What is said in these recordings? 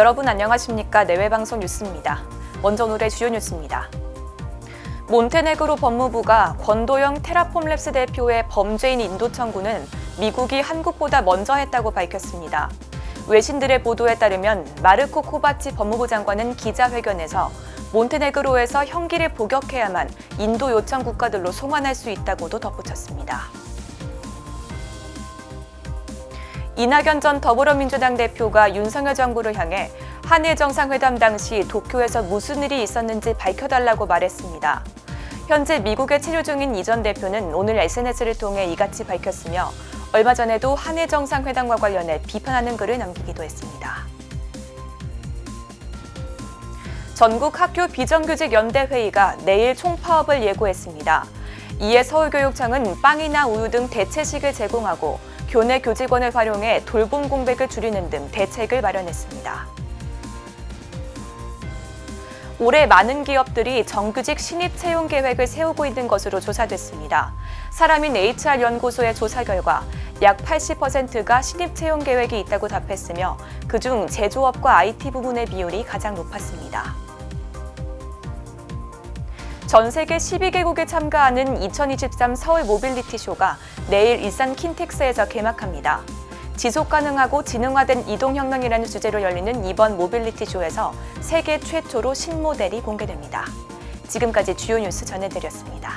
여러분 안녕하십니까? 내외방송 뉴스입니다. 먼저 오늘의 주요 뉴스입니다. 몬테네그로 법무부가 권도영 테라폼랩스 대표의 범죄인 인도 청구는 미국이 한국보다 먼저 했다고 밝혔습니다. 외신들의 보도에 따르면 마르코 코바치 법무부 장관은 기자회견에서 몬테네그로에서 형기를 복역해야만 인도 요청 국가들로 송환할 수 있다고도 덧붙였습니다. 이낙연 전 더불어민주당 대표가 윤석열 정부를 향해 한일 정상회담 당시 도쿄에서 무슨 일이 있었는지 밝혀달라고 말했습니다. 현재 미국에 체류 중인 이 전 대표는 오늘 SNS를 통해 이같이 밝혔으며 얼마 전에도 한일 정상회담과 관련해 비판하는 글을 남기기도 했습니다. 전국 학교 비정규직 연대 회의가 내일 총파업을 예고했습니다. 이에 서울교육청은 빵이나 우유 등 대체식을 제공하고 교내 교직원을 활용해 돌봄 공백을 줄이는 등 대책을 마련했습니다. 올해 많은 기업들이 정규직 신입 채용 계획을 세우고 있는 것으로 조사됐습니다. 사람인 HR 연구소의 조사 결과 약 80%가 신입 채용 계획이 있다고 답했으며 그중 제조업과 IT 부문의 비율이 가장 높았습니다. 전 세계 12개국에 참가하는 2023 서울 모빌리티 쇼가 내일 일산 킨텍스에서 개막합니다. 지속 가능하고 지능화된 이동혁명이라는 주제로 열리는 이번 모빌리티 쇼에서 세계 최초로 신모델이 공개됩니다. 지금까지 주요 뉴스 전해드렸습니다.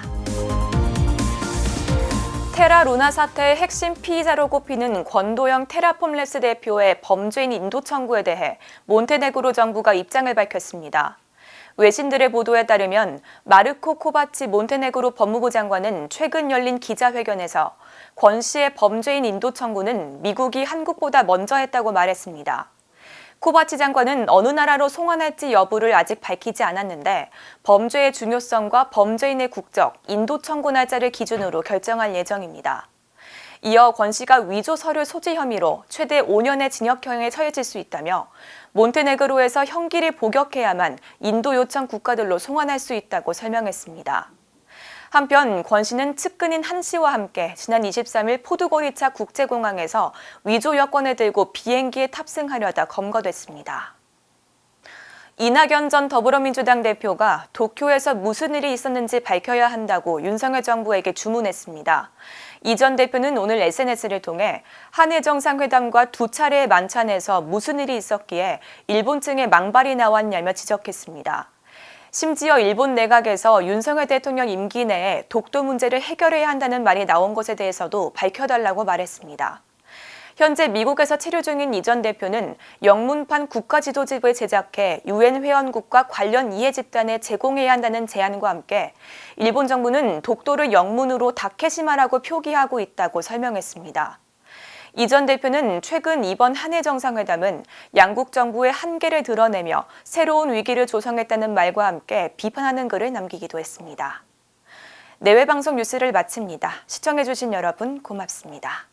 테라 루나 사태의 핵심 피의자로 꼽히는 권도영 테라폼랩스 대표의 범죄인 인도 청구에 대해 몬테네그로 정부가 입장을 밝혔습니다. 외신들의 보도에 따르면 마르코 코바치 몬테네그로 법무부 장관은 최근 열린 기자회견에서 권 씨의 범죄인 인도 청구는 미국이 한국보다 먼저 했다고 말했습니다. 코바치 장관은 어느 나라로 송환할지 여부를 아직 밝히지 않았는데 범죄의 중요성과 범죄인의 국적, 인도 청구 날짜를 기준으로 결정할 예정입니다. 이어 권 씨가 위조 서류 소지 혐의로 최대 5년의 징역형에 처해질 수 있다며 몬테네그로에서 형기를 복역해야만 인도 요청 국가들로 송환할 수 있다고 설명했습니다. 한편 권 씨는 측근인 한 씨와 함께 지난 23일 포두거리차 국제공항에서 위조 여권을 들고 비행기에 탑승하려다 검거됐습니다. 이낙연 전 더불어민주당 대표가 도쿄에서 무슨 일이 있었는지 밝혀야 한다고 윤석열 정부에게 주문했습니다. 이 전 대표는 오늘 SNS를 통해 한일 정상회담과 두 차례의 만찬에서 무슨 일이 있었기에 일본 측에 망발이 나왔냐며 지적했습니다. 심지어 일본 내각에서 윤석열 대통령 임기 내에 독도 문제를 해결해야 한다는 말이 나온 것에 대해서도 밝혀달라고 말했습니다. 현재 미국에서 체류 중인 이 전 대표는 영문판 국가 지도집을 제작해 유엔 회원국과 관련 이해 집단에 제공해야 한다는 제안과 함께 일본 정부는 독도를 영문으로 다케시마라고 표기하고 있다고 설명했습니다. 이전 대표는 최근 이번 한일 정상회담은 양국 정부의 한계를 드러내며 새로운 위기를 조성했다는 말과 함께 비판하는 글을 남기기도 했습니다. 내외 방송 뉴스를 마칩니다. 시청해주신 여러분 고맙습니다.